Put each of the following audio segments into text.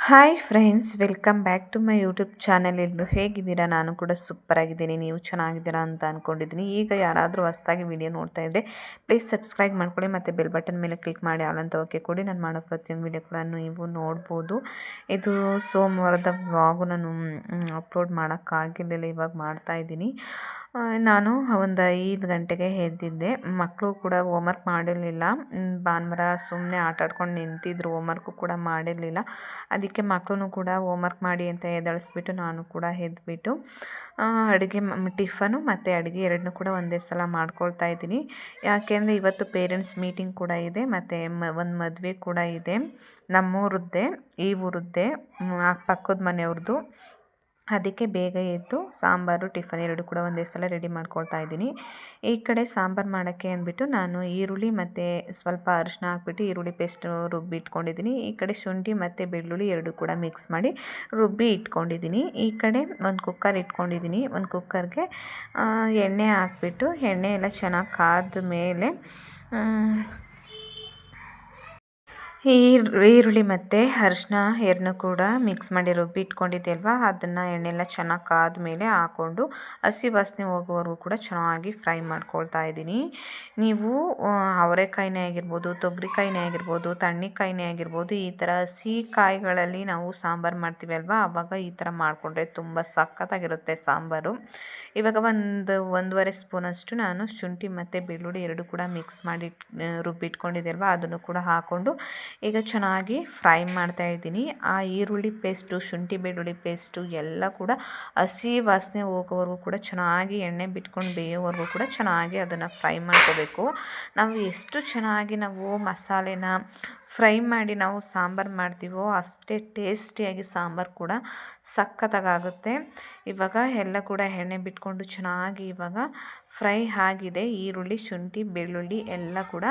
Hi friends welcome back to my YouTube channel ಎಲ್ಲರೂ ಹೇಗಿದ್ದೀರಾ? ನಾನು ಕೂಡ ಸೂಪರ್ ಆಗಿದ್ದೀನಿ. ನೀವು ಚೆನ್ನಾಗಿದ್ದೀರಾ ಅಂತ ಅಂದ್ಕೊಂಡಿದ್ದೀನಿ ಈಗ ಯಾರಾದರೂ ಹೊಸ್ದಾಗಿ ವಿಡಿಯೋ ನೋಡ್ತಾ ಇದ್ದರೆ ಪ್ಲೀಸ್ ಸಬ್ಸ್ಕ್ರೈಬ್ ಮಾಡ್ಕೊಳ್ಳಿ ಮತ್ತು ಬೆಲ್ ಬಟನ್ ಮೇಲೆ ಕ್ಲಿಕ್ ಮಾಡಿ. ಅಂತ ಓಕೆ ಕೊಡಿ. ನಾನು ಮಾಡೋ ಪ್ರತಿಯೊಂದು ವಿಡಿಯೋ ಕೂಡ ನೀವು ನೋಡ್ಬೋದು. ಇದು ಸೋಮವಾರದ ವ್ಲಾಗು ನಾನು ಅಪ್ಲೋಡ್ ಮಾಡೋಕ್ಕಾಗಿರಲಿಲ್ಲ. ಇವಾಗ ಮಾಡ್ತಾಯಿದ್ದೀನಿ ನಾನು ಒಂದು ಐದು ಗಂಟೆಗೆ ಎದ್ದಿದ್ದೆ. ಮಕ್ಕಳು ಕೂಡ ಹೋಮ್ವರ್ಕ್ ಮಾಡಿರಲಿಲ್ಲ. ಭಾನುವಾರ ಸುಮ್ಮನೆ ಆಟಾಡ್ಕೊಂಡು ನಿಂತಿದ್ರು. ಹೋಮ್ವರ್ಕು ಕೂಡ ಮಾಡಿರಲಿಲ್ಲ. ಅದಕ್ಕೆ ಮಕ್ಕಳು ಕೂಡ ಹೋಮ್ವರ್ಕ್ ಮಾಡಿ ಅಂತ ಎದ್ದೇಳಿಸ್ಬಿಟ್ಟು ನಾನು ಕೂಡ ಎದ್ಬಿಟ್ಟು ಅಡುಗೆ ಟಿಫನು ಮತ್ತು ಅಡುಗೆ ಎರಡನ್ನೂ ಕೂಡ ಒಂದೇ ಸಲ ಮಾಡ್ಕೊಳ್ತಾ ಇದ್ದೀನಿ. ಯಾಕೆಂದರೆ ಇವತ್ತು ಪೇರೆಂಟ್ಸ್ ಮೀಟಿಂಗ್ ಕೂಡ ಇದೆ, ಮತ್ತು ಒಂದು ಮದುವೆ ಕೂಡ ಇದೆ. ನಮ್ಮೂರದ್ದೇ, ಈ ಊರದ್ದೇ ಪಕ್ಕದ ಮನೆಯವ್ರದ್ದು. ಅದಕ್ಕೆ ಬೇಗ ಎದ್ದು ಸಾಂಬಾರು, ಟಿಫನ್ ಎರಡು ಕೂಡ ಒಂದೇ ಸಲ ರೆಡಿ ಮಾಡ್ಕೊಳ್ತಾ ಇದ್ದೀನಿ. ಈ ಕಡೆ ಸಾಂಬಾರು ಮಾಡೋಕ್ಕೆ ಅಂದ್ಬಿಟ್ಟು ನಾನು ಈರುಳ್ಳಿ ಮತ್ತು ಸ್ವಲ್ಪ ಅರಿಶಿನ ಹಾಕ್ಬಿಟ್ಟು ಈರುಳ್ಳಿ ಪೇಸ್ಟ್ ರುಬ್ಬಿ ಇಟ್ಕೊಂಡಿದ್ದೀನಿ. ಈ ಕಡೆ ಶುಂಠಿ ಮತ್ತು ಬೆಳ್ಳುಳ್ಳಿ ಎರಡು ಕೂಡ ಮಿಕ್ಸ್ ಮಾಡಿ ರುಬ್ಬಿ ಇಟ್ಕೊಂಡಿದ್ದೀನಿ. ಈ ಕಡೆ ಒಂದು ಕುಕ್ಕರ್ ಇಟ್ಕೊಂಡಿದ್ದೀನಿ. ಒಂದು ಕುಕ್ಕರ್ಗೆ ಎಣ್ಣೆ ಹಾಕ್ಬಿಟ್ಟು ಎಣ್ಣೆ ಎಲ್ಲ ಚೆನ್ನಾಗಿ ಕಾದ ಮೇಲೆ ಈರ್ ಈರುಳ್ಳಿ ಮತ್ತು ಅರಿಶಿನ ಎರಡನ್ನೂ ಕೂಡ ಮಿಕ್ಸ್ ಮಾಡಿ ರುಬ್ಬಿ ಇಟ್ಕೊಂಡಿದ್ದೆ ಅಲ್ವಾ? ಅದನ್ನು ಎಣ್ಣೆಲ್ಲ ಚೆನ್ನಾಗಿ ಕಾದ ಮೇಲೆ ಹಾಕ್ಕೊಂಡು ಹಸಿ ವಾಸನೆ ಹೋಗೋವರೆಗೂ ಕೂಡ ಚೆನ್ನಾಗಿ ಫ್ರೈ ಮಾಡ್ಕೊಳ್ತಾ ಇದ್ದೀನಿ. ನೀವು ಅವರೆಕಾಯಿನೇ ಆಗಿರ್ಬೋದು, ತೊಗರಿಕಾಯಿನೇ ಆಗಿರ್ಬೋದು ತಣ್ಣಿಕಾಯಿನೇ ಆಗಿರ್ಬೋದು, ಈ ಥರ ಹಸಿ ಕಾಯಿಗಳಲ್ಲಿ ನಾವು ಸಾಂಬಾರು ಮಾಡ್ತೀವಿ ಅಲ್ವಾ? ಆವಾಗ ಈ ಥರ ಮಾಡಿಕೊಂಡ್ರೆ ತುಂಬ ಸಖತ್ತಾಗಿರುತ್ತೆ ಸಾಂಬಾರು. ಇವಾಗ ಒಂದು, ಒಂದೂವರೆ ಸ್ಪೂನಷ್ಟು ನಾನು ಶುಂಠಿ ಮತ್ತು ಬೆಳ್ಳುಳ್ಳಿ ಎರಡು ಕೂಡ ಮಿಕ್ಸ್ ಮಾಡಿ ರುಬ್ಬಿಟ್ಕೊಂಡಿದ್ದೆ ಅಲ್ವಾ? ಅದನ್ನು ಕೂಡ ಹಾಕ್ಕೊಂಡು ಈಗ ಚೆನ್ನಾಗಿ ಫ್ರೈ ಮಾಡ್ತಾ ಇದ್ದೀನಿ. ಆ ಈರುಳ್ಳಿ ಪೇಸ್ಟು, ಶುಂಠಿ ಬೆಳ್ಳುಳ್ಳಿ ಪೇಸ್ಟು ಎಲ್ಲ ಕೂಡ ಹಸಿ ವಾಸನೆ ಹೋಗೋವರೆಗೂ ಕೂಡ ಚೆನ್ನಾಗಿ ಎಣ್ಣೆ ಬಿಟ್ಕೊಂಡು ಬೇಯೋವರೆಗೂ ಕೂಡ ಚೆನ್ನಾಗಿ ಅದನ್ನು ಫ್ರೈ ಮಾಡ್ಕೋಬೇಕು. ನಾವು ಎಷ್ಟು ಚೆನ್ನಾಗಿ ನಾವು ಮಸಾಲೆನ ಫ್ರೈ ಮಾಡಿ ನಾವು ಸಾಂಬಾರು ಮಾಡ್ತೀವೋ ಅಷ್ಟೇ ಟೇಸ್ಟಿಯಾಗಿ ಸಾಂಬಾರು ಕೂಡ ಸಖತ್ತಾಗುತ್ತೆ ಇವಾಗ ಎಲ್ಲ ಕೂಡ ಎಣ್ಣೆ ಬಿಟ್ಕೊಂಡು ಚೆನ್ನಾಗಿ ಇವಾಗ ಫ್ರೈ ಆಗಿದೆ, ಈರುಳ್ಳಿ, ಶುಂಠಿ, ಬೆಳ್ಳುಳ್ಳಿ ಎಲ್ಲ ಕೂಡ.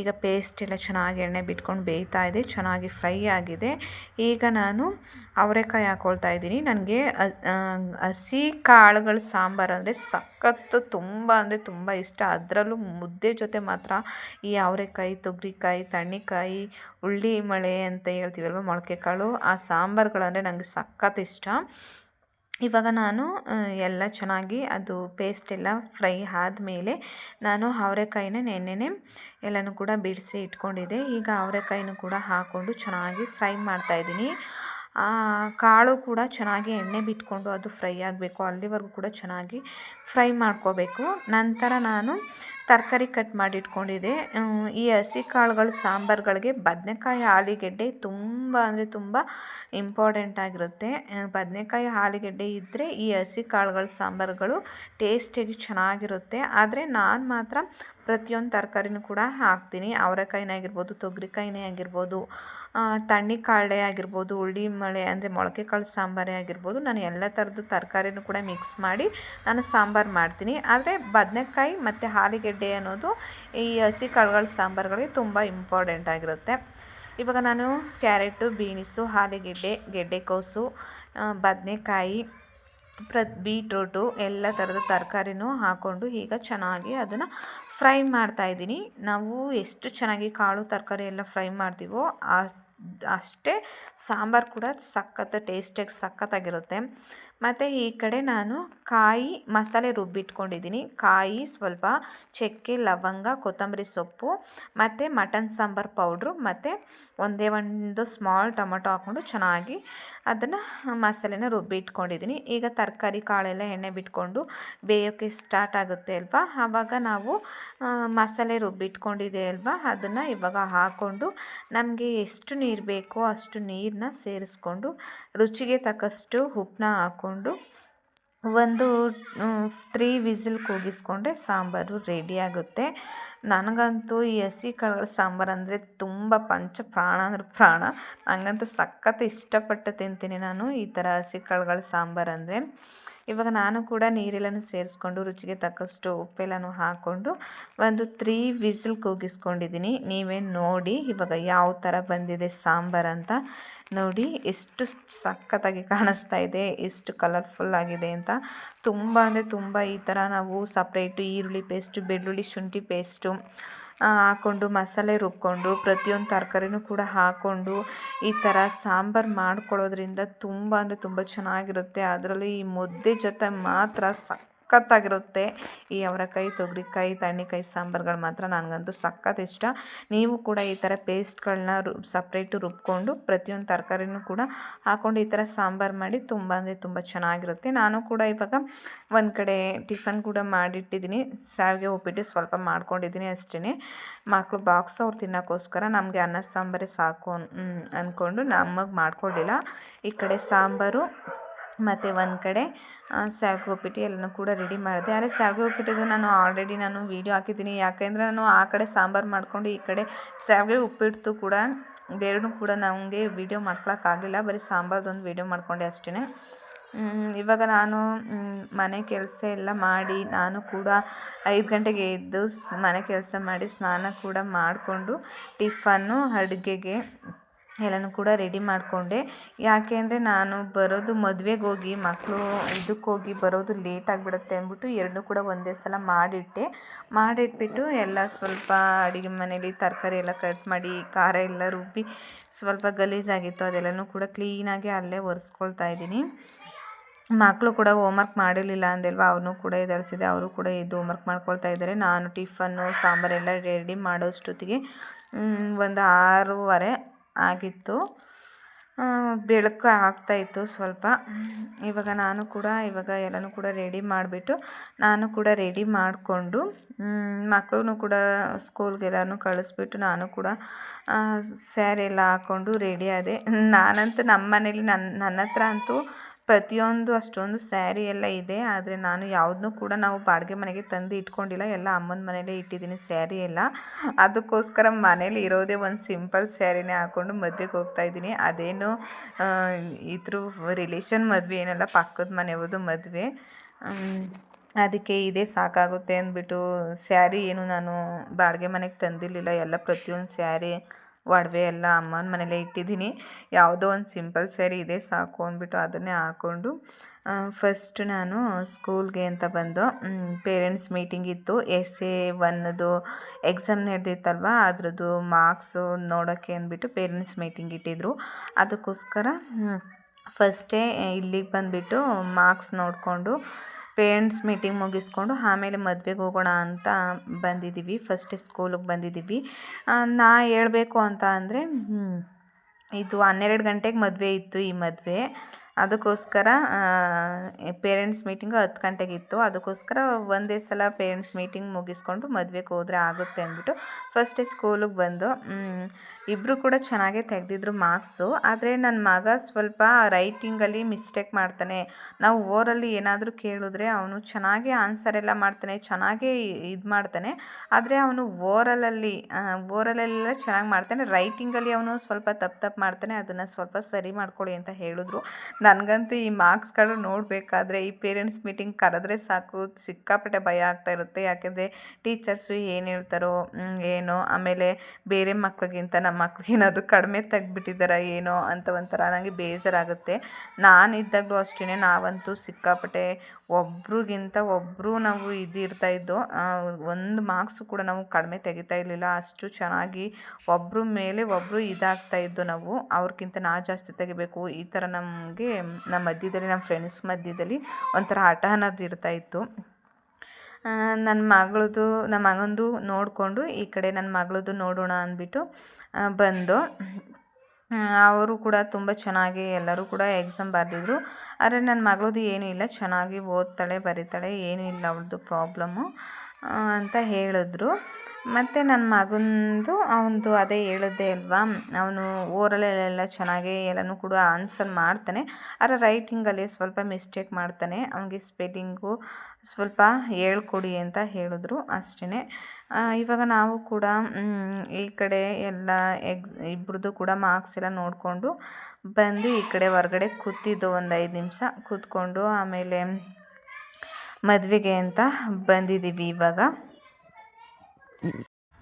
ಈಗ ಪೇಸ್ಟ್ ಎಲ್ಲ ಚೆನ್ನಾಗಿ ಎಣ್ಣೆ ಬಿಟ್ಕೊಂಡು ಬೇಯ್ತಾ ಇದೆ, ಚೆನ್ನಾಗಿ ಫ್ರೈ ಆಗಿದೆ. ಈಗ ನಾನು ಅವರೆಕಾಯಿ ಹಾಕ್ಕೊಳ್ತಾ ಇದ್ದೀನಿ. ನನಗೆ ಹಸಿ ಕಾಳುಗಳ ಸಾಂಬಾರು ಅಂದರೆ ಸಖತ್ತು ತುಂಬ ಅಂದರೆ ತುಂಬ ಇಷ್ಟ. ಅದರಲ್ಲೂ ಮುದ್ದೆ ಜೊತೆ ಮಾತ್ರ ಈ ಅವರೆಕಾಯಿ, ತೊಗರಿಕಾಯಿ ತಣ್ಣಿಕಾಯಿ ಉಳ್ಳಿ ಮಳೆ ಅಂತ ಹೇಳ್ತೀವಲ್ವ ಮೊಳಕೆ ಕಾಳು ಆ ಸಾಂಬಾರುಗಳಂದರೆ ನನಗೆ ಸಖತ್ ಇಷ್ಟ. ಇವಾಗ ನಾನು ಎಲ್ಲ ಚೆನ್ನಾಗಿ ಅದು ಪೇಸ್ಟ್ ಎಲ್ಲ ಫ್ರೈ ಆದಮೇಲೆ ನಾನು ಅವರೆಕಾಯಿನ ನೆನ್ನೆನೆ ಎಲ್ಲನೂ ಕೂಡ ಬಿಡಿಸಿ ಇಟ್ಕೊಂಡಿದ್ದೆ. ಈಗ ಅವರೆಕಾಯಿನೂ ಕೂಡ ಹಾಕ್ಕೊಂಡು ಚೆನ್ನಾಗಿ ಫ್ರೈ ಮಾಡ್ತಾಯಿದ್ದೀನಿ ಕಾಳು ಕೂಡ ಚೆನ್ನಾಗಿ ಎಣ್ಣೆ ಬಿಟ್ಕೊಂಡು ಅದು ಫ್ರೈ ಆಗಬೇಕು. ಅಲ್ಲಿವರೆಗೂ ಕೂಡ ಚೆನ್ನಾಗಿ ಫ್ರೈ ಮಾಡ್ಕೋಬೇಕು. ನಂತರ ನಾನು ತರಕಾರಿ ಕಟ್ ಮಾಡಿ ಇಟ್ಕೊಂಡಿದ್ದೆ ಈ ಹಸಿ ಕಾಳುಗಳ, ಸಾಂಬಾರುಗಳಿಗೆ ಬದನೆಕಾಯಿ, ಆಲೂಗೆಡ್ಡೆ ತುಂಬ ಅಂದರೆ ತುಂಬ ಇಂಪಾರ್ಟೆಂಟ್ ಆಗಿರುತ್ತೆ. ಬದನೆಕಾಯಿ, ಆಲೂಗೆಡ್ಡೆ ಇದ್ದರೆ ಈ ಹಸಿ ಕಾಳುಗಳ, ಸಾಂಬಾರುಗಳು ಟೇಸ್ಟಿಗೆ ಚೆನ್ನಾಗಿರುತ್ತೆ. ಆದರೆ ನಾನು ಮಾತ್ರ ಪ್ರತಿಯೊಂದು ತರಕಾರಿನೂ ಕೂಡ ಹಾಕ್ತೀನಿ. ಅವರೆಕಾಯಿನೇ ಆಗಿರ್ಬೋದು, ತೊಗರಿಕಾಯಿನೇ ಆಗಿರ್ಬೋದು ತಣ್ಣಿಕಾಳೆ ಆಗಿರ್ಬೋದು, ಉಳ್ಳಿ ಮಳೆ ಅಂದರೆ ಮೊಳಕೆ ಕಾಳು, ಸಾಂಬಾರೇ ಆಗಿರ್ಬೋದು. ನಾನು ಎಲ್ಲ ಥರದ್ದು ತರಕಾರಿನೂ ಕೂಡ ಮಿಕ್ಸ್ ಮಾಡಿ ನಾನು ಸಾಂಬಾರು ಮಾಡ್ತೀನಿ. ಆದರೆ ಬದನೆಕಾಯಿ ಮತ್ತು ಆಲೂಗೆಡ್ಡೆ ಅನ್ನೋದು ಈ ಹಸಿ ಕಾಳುಗಳ ಸಾಂಬಾರುಗಳಿಗೆ ತುಂಬ ಇಂಪಾರ್ಟೆಂಟ್ ಆಗಿರುತ್ತೆ. ಇವಾಗ ನಾನು ಕ್ಯಾರೆಟು, ಬೀನಿಸು ಆಲೂಗೆಡ್ಡೆ ಗೆಡ್ಡೆಕೋಸು ಬದನೆಕಾಯಿ, ಪ್ರ, ಬೀಟ್ರೂಟು ಎಲ್ಲ ಥರದ ತರಕಾರಿನೂ ಹಾಕ್ಕೊಂಡು ಈಗ ಚೆನ್ನಾಗಿ ಅದನ್ನು ಫ್ರೈ ಮಾಡ್ತಾಯಿದ್ದೀನಿ ನಾವು ಎಷ್ಟು ಚೆನ್ನಾಗಿ ಕಾಳು, ತರಕಾರಿ ಎಲ್ಲ ಫ್ರೈ ಮಾಡ್ತೀವೋ ಅಷ್ಟೇ ಸಾಂಬಾರು ಕೂಡ ಸಖತ್ತು ಟೇಸ್ಟಿಯಾಗಿ ಸಖತ್ತಾಗಿರುತ್ತೆ. ಮತ್ತು ಈ ಕಡೆ ನಾನು ಕಾಯಿ ಮಸಾಲೆ ರುಬ್ಬಿಟ್ಕೊಂಡಿದ್ದೀನಿ. ಕಾಯಿ ಸ್ವಲ್ಪ ಚಕ್ಕೆ, ಲವಂಗ, ಕೊತ್ತಂಬರಿ ಸೊಪ್ಪು, ಮತ್ತು ಮಟನ್ ಸಾಂಬಾರು ಪೌಡ್ರು, ಮತ್ತು ಒಂದೇ ಒಂದು ಸ್ಮಾಲ್ ಟೊಮೊಟೊ ಹಾಕ್ಕೊಂಡು ಚೆನ್ನಾಗಿ ಅದನ್ನು ಮಸಾಲೆನ ರುಬ್ಬಿಟ್ಕೊಂಡಿದ್ದೀನಿ. ಈಗ ತರಕಾರಿ, ಕಾಳೆಲ್ಲ ಎಣ್ಣೆ ಬಿಟ್ಕೊಂಡು ಬೇಯೋಕ್ಕೆ ಸ್ಟಾರ್ಟ್ ಆಗುತ್ತೆ ಅಲ್ವಾ? ಆವಾಗ ನಾವು ಮಸಾಲೆ ರುಬ್ಬಿಟ್ಕೊಂಡಿದೆ ಅಲ್ವಾ? ಅದನ್ನು ಇವಾಗ ಹಾಕ್ಕೊಂಡು ನಮಗೆ ಎಷ್ಟು ನೀರು ಬೇಕೋ ಅಷ್ಟು ನೀರನ್ನ ಸೇರಿಸ್ಕೊಂಡು ರುಚಿಗೆ ತಕ್ಕಷ್ಟು ಉಪ್ಪನ್ನ ಹಾಕ್ಕೊಂಡು ಒಂದು ತ್ರೀ ವಿಸಿಲ್ ಕೂಗಿಸ್ಕೊಂಡ್ರೆ ಸಾಂಬಾರು ರೆಡಿ ಆಗುತ್ತೆ. ನನಗಂತೂ ಈ ಹಸಿ ಕಾಳುಗಳ ಸಾಂಬಾರು ಅಂದರೆ ತುಂಬ ಪಂಚ ಪ್ರಾಣ ಅಂದ್ರೆ ಪ್ರಾಣ. ನನಗಂತೂ ಸಖತ್ತು ಇಷ್ಟಪಟ್ಟು ತಿಂತೀನಿ ನಾನು ಈ ಥರ ಹಸಿ ಕಾಳುಗಳ ಸಾಂಬಾರು ಅಂದರೆ. ಇವಾಗ ನಾನು ಕೂಡ ನೀರೆಲ್ಲನೂ ಸೇರಿಸ್ಕೊಂಡು ರುಚಿಗೆ ತಕ್ಕಷ್ಟು ಉಪ್ಪೆಲ್ಲನೂ ಹಾಕ್ಕೊಂಡು ಒಂದು ತ್ರೀ ವಿಸಿಲ್ ಕೂಗಿಸ್ಕೊಂಡಿದ್ದೀನಿ. ನೀವೇ ನೋಡಿ ಇವಾಗ ಯಾವ ಥರ ಬಂದಿದೆ ಸಾಂಬಾರು ಅಂತ ನೋಡಿ, ಎಷ್ಟು ಸಖತ್ತಾಗಿ ಕಾಣಿಸ್ತಾ ಇದೆ, ಎಷ್ಟು ಕಲರ್ಫುಲ್ ಆಗಿದೆ ಅಂತ. ತುಂಬ ಅಂದರೆ ತುಂಬ ಈ ಥರ ನಾವು ಸಪ್ರೇಟು ಈರುಳ್ಳಿ ಪೇಸ್ಟು ಬೆಳ್ಳುಳ್ಳಿ ಶುಂಠಿ ಪೇಸ್ಟು ಹಾಕ್ಕೊಂಡು ಮಸಾಲೆ ರುಬ್ಬಿಕೊಂಡು ಪ್ರತಿಯೊಂದು ತರಕಾರಿನೂ ಕೂಡ ಹಾಕ್ಕೊಂಡು ಈ ಥರ ಸಾಂಬಾರು ಮಾಡ್ಕೊಳ್ಳೋದ್ರಿಂದ ತುಂಬ ಅಂದರೆ ತುಂಬ ಚೆನ್ನಾಗಿರುತ್ತೆ. ಅದರಲ್ಲಿ ಈ ಮುದ್ದೆ ಜೊತೆ ಮಾತ್ರ ಸಖತ್ತಾಗಿರುತ್ತೆ. ಈ ಅವರೆಕಾಯಿ ತೊಗರಿಕಾಯಿ ತಣ್ಣಿಕಾಯಿ ಸಾಂಬಾರುಗಳು ಮಾತ್ರ ನನಗಂತೂ ಸಖತ್ ಇಷ್ಟ. ನೀವು ಕೂಡ ಈ ಥರ ಪೇಸ್ಟ್ಗಳನ್ನ ರು, ಸಪ್ರೇಟು ರುಬ್ಕೊಂಡು ಪ್ರತಿಯೊಂದು ತರಕಾರಿನೂ ಕೂಡ ಹಾಕ್ಕೊಂಡು ಈ ಥರ ಸಾಂಬಾರು ಮಾಡಿ ತುಂಬ ಅಂದರೆ ತುಂಬ ಚೆನ್ನಾಗಿರುತ್ತೆ. ನಾನು ಕೂಡ ಇವಾಗ ಒಂದು ಕಡೆ ಟಿಫನ್ ಕೂಡ ಮಾಡಿಟ್ಟಿದ್ದೀನಿ. ಸಾವಿಗೆ ಉಪ್ಪಿಟ್ಟು ಸ್ವಲ್ಪ ಮಾಡ್ಕೊಂಡಿದ್ದೀನಿ ಅಷ್ಟೇ ಮಕ್ಕಳು ಬಾಕ್ಸ್ ಅವ್ರು ತಿನ್ನೋಕ್ಕೋಸ್ಕರ ನಮಗೆ ಅನ್ನ ಸಾಂಬಾರೇ ಸಾಕು ಅಂದ್ಕೊಂಡು ನಮಗೆ ಮಾಡ್ಕೊಳ್ಳಿಲ್ಲ ಈ ಕಡೆ ಸಾಂಬಾರು ಮತ್ತು ಒಂದು ಕಡೆ ಶಾವಿಗೆ ಉಪ್ಪಿಟ್ಟು ಎಲ್ಲನೂ ಕೂಡ ರೆಡಿ ಮಾಡಿದೆ. ಆದರೆ ಶಾವಿಗೆ ಉಪ್ಪಿಟ್ಟಿದ್ದು ನಾನು ಆಲ್ರೆಡಿ ನಾನು ವೀಡಿಯೋ ಹಾಕಿದ್ದೀನಿ. ಯಾಕೆಂದರೆ ನಾನು ಆ ಕಡೆ ಸಾಂಬಾರು ಮಾಡಿಕೊಂಡು ಈ ಕಡೆ ಶಾವಿಗೆ ಉಪ್ಪಿಟ್ಟು ಕೂಡ ಎರಡೂ ಕೂಡ ನನಗೆ ವೀಡಿಯೋ ಮಾಡ್ಕೊಳಕ್ಕಾಗಲಿಲ್ಲ. ಬರೀ ಸಾಂಬಾರ್ದೊಂದು ವೀಡಿಯೋ ಮಾಡಿಕೊಂಡೆ ಅಷ್ಟೇ ಇವಾಗ ನಾನು ಮನೆ ಕೆಲಸ ಎಲ್ಲ ಮಾಡಿ ನಾನು ಕೂಡ ಐದು ಗಂಟೆಗೆ ಎದ್ದು ಮನೆ ಕೆಲಸ ಮಾಡಿ ಸ್ನಾನ ಕೂಡ ಮಾಡಿಕೊಂಡು ಟಿಫನ್ನು ಅಡುಗೆಗೆ ಎಲ್ಲನೂ ಕೂಡ ರೆಡಿ ಮಾಡಿಕೊಂಡೆ. ಯಾಕೆ ಅಂದರೆ ನಾನು ಬರೋದು ಮದ್ವೆಗೆ ಹೋಗಿ ಮಕ್ಕಳು ಇದಕ್ಕೆ ಹೋಗಿ ಬರೋದು ಲೇಟ್ ಆಗಿಬಿಡುತ್ತೆ ಅಂದ್ಬಿಟ್ಟು ಎರಡನ್ನೂ ಕೂಡ ಒಂದೇ ಸಲ ಮಾಡಿಟ್ಟೆ. ಮಾಡಿಟ್ಬಿಟ್ಟು ಎಲ್ಲ ಸ್ವಲ್ಪ ಅಡುಗೆ ಮನೇಲಿ ತರಕಾರಿ ಎಲ್ಲ ಕಟ್ ಮಾಡಿ, ಖಾರ ಎಲ್ಲ ರುಬ್ಬಿ ಸ್ವಲ್ಪ ಗಲೀಜಾಗಿತ್ತು ಅದೆಲ್ಲನೂ ಕೂಡ ಕ್ಲೀನಾಗಿ ಅಲ್ಲೇ ಒರೆಸ್ಕೊಳ್ತಾ ಇದ್ದೀನಿ. ಮಕ್ಕಳು ಕೂಡ ಹೋಮ್ವರ್ಕ್ ಮಾಡಿರಲಿಲ್ಲ ಅಂದಲ್ವ? ಅವನು ಕೂಡ ಎದುರಿಸಿದೆ. ಅವರು ಕೂಡ ಎದ್ದು ಹೋಮ್ವರ್ಕ್ ಮಾಡ್ಕೊಳ್ತಾ ಇದ್ದಾರೆ. ನಾನು ಟಿಫನ್ನು, ಸಾಂಬಾರೆಲ್ಲ ರೆಡಿ ಮಾಡೋಷ್ಟೊತ್ತಿಗೆ ಒಂದು ಆರೂವರೆ ಆಗಿತ್ತು. ಬೆಳಕು ಆಗ್ತಾಯಿತ್ತು ಸ್ವಲ್ಪ. ಇವಾಗ ನಾನು ಕೂಡ, ಇವಾಗ ಎಲ್ಲನೂ ಕೂಡ ರೆಡಿ ಮಾಡಿಬಿಟ್ಟು ನಾನು ಕೂಡ ರೆಡಿ ಮಾಡಿಕೊಂಡು ಮಕ್ಕಳೂ ಕೂಡ ಸ್ಕೂಲ್ಗೆಲ್ಲನೂ ಕಳಿಸ್ಬಿಟ್ಟು ನಾನು ಕೂಡ ಸ್ಯಾರಿ ಎಲ್ಲ ಹಾಕ್ಕೊಂಡು ರೆಡಿ ಆದೆ. ನಾನಂತೂ ನಮ್ಮ ಮನೇಲಿ ನನ್ನ ನನ್ನ ಹತ್ರ ಅಂತೂ ಪ್ರತಿಯೊಂದು ಅಷ್ಟೊಂದು ಸ್ಯಾರಿ ಎಲ್ಲ ಇದೆ, ಆದರೆ ನಾನು ಯಾವುದನ್ನೂ ಕೂಡ ನಾವು ಬಾಡಿಗೆ ಮನೆಗೆ ತಂದು ಇಟ್ಕೊಂಡಿಲ್ಲ. ಎಲ್ಲ ಅಮ್ಮನ ಮನೇಲೇ ಇಟ್ಟಿದ್ದೀನಿ ಸ್ಯಾರಿ ಎಲ್ಲ. ಅದಕ್ಕೋಸ್ಕರ ಮನೇಲಿ ಇರೋದೇ ಒಂದು ಸಿಂಪಲ್ ಸ್ಯಾರಿನೇ ಹಾಕ್ಕೊಂಡು ಮದುವೆಗೆ ಹೋಗ್ತಾ ಇದ್ದೀನಿ. ಅದೇನು ಇದ್ರ ರಿಲೇಷನ್ ಮದುವೆ ಏನಲ್ಲ, ಪಕ್ಕದ ಮನೆಯವ್ರದ್ದು ಮದುವೆ. ಅದಕ್ಕೆ ಇದೇ ಸಾಕಾಗುತ್ತೆ ಅಂದ್ಬಿಟ್ಟು ಸ್ಯಾರಿ ಏನು ನಾನು ಬಾಡಿಗೆ ಮನೆಗೆ ತಂದಿರಲಿಲ್ಲ. ಎಲ್ಲ ಪ್ರತಿಯೊಂದು ಸ್ಯಾರಿ ಒಡವೆ ಎಲ್ಲ ಅಮ್ಮನ ಮನೇಲೇ ಇಟ್ಟಿದ್ದೀನಿ. ಯಾವುದೋ ಒಂದು ಸಿಂಪಲ್ ಸ್ಯಾರಿ ಇದೆ, ಸಾಕು ಅಂದ್ಬಿಟ್ಟು ಅದನ್ನೇ ಹಾಕ್ಕೊಂಡು ಫಸ್ಟ್ ನಾನು ಸ್ಕೂಲ್ಗೆ ಅಂತ ಬಂದು ಪೇರೆಂಟ್ಸ್ ಮೀಟಿಂಗ್ ಇತ್ತು. ಎಸ್ ಎ ಒನ್ನದು ಎಕ್ಸಾಮ್ ನಡೆದಿತ್ತಲ್ವ, ಅದರದ್ದು ಮಾರ್ಕ್ಸು ನೋಡೋಕ್ಕೆ ಅಂದ್ಬಿಟ್ಟು ಪೇರೆಂಟ್ಸ್ ಮೀಟಿಂಗ್ ಇಟ್ಟಿದ್ರು. ಅದಕ್ಕೋಸ್ಕರ ಫಸ್ಟೇ ಇಲ್ಲಿಗೆ ಬಂದುಬಿಟ್ಟು ಮಾರ್ಕ್ಸ್ ನೋಡಿಕೊಂಡು ಪೇರೆಂಟ್ಸ್ ಮೀಟಿಂಗ್ ಮುಗಿಸ್ಕೊಂಡು ಆಮೇಲೆ ಮದುವೆಗೆ ಹೋಗೋಣ ಅಂತ ಬಂದಿದ್ದೀವಿ. ಫಸ್ಟ್ ಸ್ಕೂಲಿಗೆ ಬಂದಿದ್ದೀವಿ. ನಾ ಹೇಳಬೇಕು ಅಂತ ಅಂದರೆ ಇದು ಹನ್ನೆರಡು ಗಂಟೆಗೆ ಮದುವೆ ಇತ್ತು ಈ ಮದುವೆ. ಅದಕ್ಕೋಸ್ಕರ ಪೇರೆಂಟ್ಸ್ ಮೀಟಿಂಗು ಹತ್ತು ಗಂಟೆಗಿತ್ತು ಅದಕ್ಕೋಸ್ಕರ ಒಂದೇ ಸಲ ಪೇರೆಂಟ್ಸ್ ಮೀಟಿಂಗ್ ಮುಗಿಸ್ಕೊಂಡು ಮದುವೆಗೆ ಹೋದರೆ ಆಗುತ್ತೆ ಅಂದ್ಬಿಟ್ಟು ಫಸ್ಟೇ ಸ್ಕೂಲಿಗೆ ಬಂದು ಇಬ್ಬರು ಕೂಡ ಚೆನ್ನಾಗೇ ತೆಗೆದಿದ್ರು ಮಾರ್ಕ್ಸು ಆದರೆ ನನ್ನ ಮಗ ಸ್ವಲ್ಪ ರೈಟಿಂಗಲ್ಲಿ ಮಿಸ್ಟೇಕ್ ಮಾಡ್ತಾನೆ. ನಾವು ಓರಲ್ಲಿ ಏನಾದರೂ ಕೇಳಿದ್ರೆ ಅವನು ಚೆನ್ನಾಗೇ ಆನ್ಸರ್ ಎಲ್ಲ ಮಾಡ್ತಾನೆ, ಚೆನ್ನಾಗೇ ಇದು ಮಾಡ್ತಾನೆ. ಆದರೆ ಅವನು ಓರಲಲ್ಲಿ ಓರಲಲ್ಲೆಲ್ಲ ಚೆನ್ನಾಗಿ ಮಾಡ್ತಾನೆ. ರೈಟಿಂಗಲ್ಲಿ ಅವನು ಸ್ವಲ್ಪ ತಪ್ಪು ತಪ್ಪು ಮಾಡ್ತಾನೆ. ಅದನ್ನು ಸ್ವಲ್ಪ ಸರಿ ಮಾಡ್ಕೊಳ್ಳಿ ಅಂತ ಹೇಳಿದ್ರು. ನನಗಂತೂ ಈ ಮಾರ್ಕ್ಸ್ಗಳು ನೋಡಬೇಕಾದ್ರೆ, ಈ ಪೇರೆಂಟ್ಸ್ ಮೀಟಿಂಗ್ ಕರೆದ್ರೆ ಸಾಕು, ಸಿಕ್ಕಾಪಟ್ಟೆ ಭಯ ಆಗ್ತಾ ಇರುತ್ತೆ. ಯಾಕೆಂದರೆ ಟೀಚರ್ಸು ಏನು ಹೇಳ್ತಾರೋ ಏನೋ, ಆಮೇಲೆ ಬೇರೆ ಮಕ್ಳಿಗಿಂತ ನಮ್ಮ ಮಕ್ಳು ಏನಾದರೂ ಕಡಿಮೆ ತೆಗ್ದುಬಿಟ್ಟಿದ್ದಾರ ಏನೋ ಅಂತ ಒಂಥರ ನನಗೆ ಬೇಜಾರಾಗುತ್ತೆ. ನಾನಿದ್ದಾಗಲೂ ಅಷ್ಟೇ ನಾವಂತೂ ಸಿಕ್ಕಾಪಟ್ಟೆ ಒಬ್ರಿಗಿಂತ ಒಬ್ಬರು ನಾವು ಇದಿರ್ತಾ ಇದ್ದೋ ಒಂದು ಮಾರ್ಕ್ಸು ಕೂಡ ನಾವು ಕಡಿಮೆ ತೆಗಿತಾ ಇರಲಿಲ್ಲ. ಅಷ್ಟು ಚೆನ್ನಾಗಿ ಒಬ್ಬರ ಮೇಲೆ ಒಬ್ಬರು ಇದಾಗ್ತಾ ಇದ್ದು ನಾವು ಅವ್ರಿಗಿಂತ ನಾ ಜಾಸ್ತಿ ತೆಗಿಬೇಕು. ಈ ಥರ ನಮಗೆ ನಮ್ಮ ಮಧ್ಯದಲ್ಲಿ, ನಮ್ಮ ಫ್ರೆಂಡ್ಸ್ ಮಧ್ಯದಲ್ಲಿ ಒಂಥರ ಆಟ ಅನ್ನೋದು ಇರ್ತಾಯಿತ್ತು ನನ್ನ ಮಗಳದು ನಮ್ಮ ಮಗಂದು ನೋಡಿಕೊಂಡು ಈ ಕಡೆ ನನ್ನ ಮಗಳದು ನೋಡೋಣ ಅಂದ್ಬಿಟ್ಟು ಬಂದು ಅವರು ಕೂಡ ತುಂಬ ಚೆನ್ನಾಗಿ ಎಲ್ಲರೂ ಕೂಡ ಎಕ್ಸಾಮ್ ಬರೆದಿದ್ರು. ಆದರೆ ನನ್ನ ಮಗಳದು ಏನೂ ಇಲ್ಲ, ಚೆನ್ನಾಗಿ ಓದ್ತಾಳೆ, ಬರೀತಾಳೆ, ಏನೂ ಇಲ್ಲ ಅವಳದು ಪ್ರಾಬ್ಲಮ್ಮು ಅಂತ ಹೇಳಿದ್ರು. ಮತ್ತು ನನ್ನ ಮಗಂದು ಅವನದು ಅದೇ ಹೇಳಿದ್ದೆ ಅಲ್ವಾ? ಅವನು ಓರಲೆಲ್ಲ ಚೆನ್ನಾಗಿ ಎಲ್ಲನೂ ಕೂಡ ಆನ್ಸರ್ ಮಾಡ್ತಾನೆ. ಆದರೆ ರೈಟಿಂಗಲ್ಲಿ ಸ್ವಲ್ಪ ಮಿಸ್ಟೇಕ್ ಮಾಡ್ತಾನೆ. ಅವನಿಗೆ ಸ್ಪೆಲ್ಲಿಂಗು ಸ್ವಲ್ಪ ಹೇಳ್ಕೊಡಿ ಅಂತ ಹೇಳಿದ್ರು ಅಷ್ಟೇ ಇವಾಗ ನಾವು ಕೂಡ ಈ ಕಡೆ ಎಲ್ಲ ಎಕ್ಸ್ ಇಬ್ಬರದು ಕೂಡ ಮಾರ್ಕ್ಸ್ ಎಲ್ಲ ನೋಡಿಕೊಂಡು ಬಂದು ಈ ಕಡೆ ಹೊರ್ಗಡೆ ಕೂತಿದ್ದು ಒಂದು ಐದು ನಿಮಿಷ ಕೂತ್ಕೊಂಡು ಆಮೇಲೆ ಮದುವೆಗೆ ಅಂತ ಬಂದಿದ್ದೀವಿ ಇವಾಗ.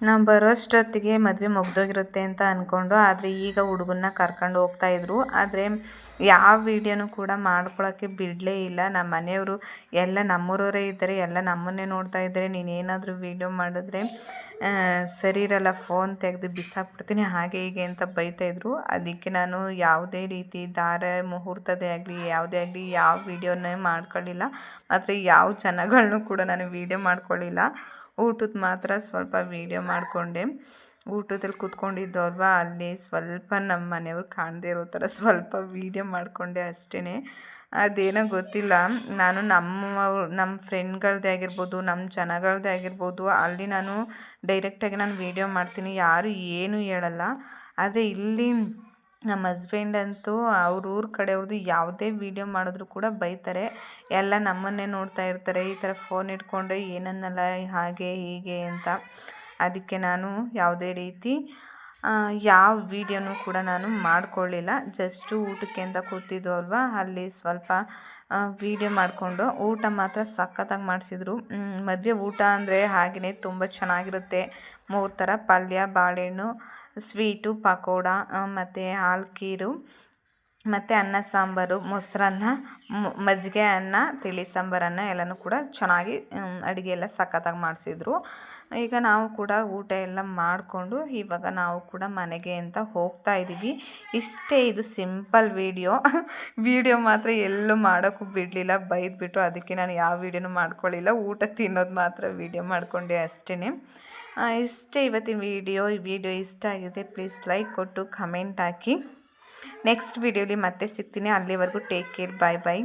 ನಾವು ಬರೋಷ್ಟೊತ್ತಿಗೆ ಮದುವೆ ಮುಗ್ದೋಗಿರುತ್ತೆ ಅಂತ ಅಂದ್ಕೊಂಡು ಆದರೆ ಈಗ ಹುಡುಗನ್ನ ಕರ್ಕೊಂಡು ಹೋಗ್ತಾಯಿದ್ರು ಆದರೆ ಯಾವ ವೀಡಿಯೋನೂ ಕೂಡ ಮಾಡ್ಕೊಳ್ಳೋಕ್ಕೆ ಬಿಡಲೇ ಇಲ್ಲ. ನಮ್ಮ ಮನೆಯವರು ಎಲ್ಲ ನಮ್ಮೂರವರೇ ಇದ್ದಾರೆ, ಎಲ್ಲ ನಮ್ಮನ್ನೇ ನೋಡ್ತಾ ಇದ್ದಾರೆ. ನೀನೇನಾದರೂ ವೀಡಿಯೋ ಮಾಡಿದ್ರೆ ಸರಿ ಇರಲ್ಲ ಫೋನ್ ತೆಗೆದು ಬಿಸಾಕ್ಬಿಡ್ತೀನಿ, ಹಾಗೆ ಹೀಗೆ ಅಂತ ಬೈತಾಯಿದ್ರು ಅದಕ್ಕೆ ನಾನು ಯಾವುದೇ ರೀತಿ ದಾರ ಮುಹೂರ್ತದೇ ಆಗಲಿ, ಯಾವುದೇ ಆಗಲಿ ಯಾವ ವೀಡಿಯೋನೇ ಮಾಡ್ಕೊಳ್ಳಿಲ್ಲ. ಮಾತ್ರ ಯಾವ ಜನಗಳನ್ನೂ ಕೂಡ ನಾನು ವೀಡಿಯೋ ಮಾಡ್ಕೊಳ್ಳಿಲ್ಲ. ಊಟದ ಮಾತ್ರ ಸ್ವಲ್ಪ ವೀಡಿಯೋ ಮಾಡಿಕೊಂಡೆ. ಊಟದಲ್ಲಿ ಕೂತ್ಕೊಂಡಿದ್ದು ಅಲ್ವಾ? ಅಲ್ಲಿ ಸ್ವಲ್ಪ ನಮ್ಮ ಮನೆಯವ್ರು ಕಾಣದೇ ಇರೋ ಥರ ಸ್ವಲ್ಪ ವೀಡಿಯೋ ಮಾಡಿಕೊಂಡೆ ಅಷ್ಟೇ ಅದೇನೋ ಗೊತ್ತಿಲ್ಲ. ನಾನು ನಮ್ಮ ನಮ್ಮ ಫ್ರೆಂಡ್ಗಳದ್ದೇ ಆಗಿರ್ಬೋದು, ನಮ್ಮ ಜನಗಳದ್ದೇ ಆಗಿರ್ಬೋದು, ಅಲ್ಲಿ ನಾನು ಡೈರೆಕ್ಟಾಗಿ ನಾನು ವೀಡಿಯೋ ಮಾಡ್ತೀನಿ. ಯಾರು ಏನೂ ಹೇಳಲ್ಲ. ಆದರೆ ಇಲ್ಲಿ ನಮ್ಮ ಹಸ್ಬೆಂಡ್ ಅಂತೂ ಅವ್ರ ಊರ ಕಡೆಯವ್ರದ್ದು ಯಾವುದೇ ವೀಡಿಯೋ ಮಾಡಿದ್ರು ಕೂಡ ಬೈತಾರೆ. ಎಲ್ಲ ನಮ್ಮನ್ನೇ ನೋಡ್ತಾ ಇರ್ತಾರೆ. ಈ ಥರ ಫೋನ್ ಇಟ್ಕೊಂಡ್ರೆ ಏನನ್ನಲ್ಲ, ಹಾಗೆ ಹೀಗೆ ಅಂತ. ಅದಕ್ಕೆ ನಾನು ಯಾವುದೇ ರೀತಿ ಯಾವ ವೀಡಿಯೋನೂ ಕೂಡ ನಾನು ಮಾಡಿಕೊಳ್ಳಿಲ್ಲ. ಜಸ್ಟು ಊಟಕ್ಕೆ ಅಂತ ಕೂತಿದ್ದು ಅಲ್ವಾ? ಅಲ್ಲಿ ಸ್ವಲ್ಪ ವೀಡಿಯೋ ಮಾಡಿಕೊಂಡು ಊಟ ಮಾತ್ರ ಸಖತ್ತಾಗಿ ಮಾಡಿಸಿದ್ರು. ಮದುವೆ ಊಟ ಅಂದರೆ ಹಾಗೆಯೇ ತುಂಬ ಚೆನ್ನಾಗಿರುತ್ತೆ. ಮೂರು ಥರ ಪಲ್ಯ, ಬಾಳೆಹಣ್ಣು ಸ್ವೀಟು, ಪಕೋಡ ಮತ್ತು ಹಾಲು ಖೀರು, ಮತ್ತು ಅನ್ನ ಸಾಂಬಾರು, ಮೊಸರನ್ನ ಮಜ್ಜಿಗೆ ಅನ್ನ, ತಿಳಿ ಸಾಂಬಾರನ್ನ ಎಲ್ಲನೂ ಕೂಡ ಚೆನ್ನಾಗಿ ಅಡುಗೆ ಎಲ್ಲ ಸಖತ್ತಾಗಿ ಮಾಡಿಸಿದ್ರು. ಈಗ ನಾವು ಕೂಡ ಊಟ ಎಲ್ಲ ಮಾಡಿಕೊಂಡು ಇವಾಗ ನಾವು ಕೂಡ ಮನೆಗೆ ಅಂತ ಹೋಗ್ತಾ ಇದ್ದೀವಿ ಇಷ್ಟೇ ಇದು ಸಿಂಪಲ್ ವೀಡಿಯೋ. ವೀಡಿಯೋ ಮಾತ್ರ ಎಲ್ಲೂ ಮಾಡೋಕ್ಕೂ ಬಿಡಲಿಲ್ಲ, ಬೈದ್ಬಿಟ್ಟು ಅದಕ್ಕೆ ನಾನು ಯಾವ ವೀಡಿಯೋನೂ ಮಾಡ್ಕೊಳ್ಳಿಲ್ಲ ಊಟ ತಿನ್ನೋದು ಮಾತ್ರ ವೀಡಿಯೋ ಮಾಡಿಕೊಂಡೆ ಅಷ್ಟೇ ಇಷ್ಟೇ ಇವತ್ತಿನ ವೀಡಿಯೋ, ಈ ವಿಡಿಯೋ ಇಷ್ಟ ಆಗಿದೆ ಪ್ಲೀಸ್ ಲೈಕ್ ಕೊಟ್ಟು ಕಮೆಂಟ್ ಹಾಕಿ. ನೆಕ್ಸ್ಟ್ ವಿಡಿಯೋಲಿ ಮತ್ತೆ ಸಿಗ್ತೀನಿ. ಅಲ್ಲಿವರೆಗೂ ಟೇಕ್ ಕೇರ್ ಬಾಯ್ ಬಾಯ್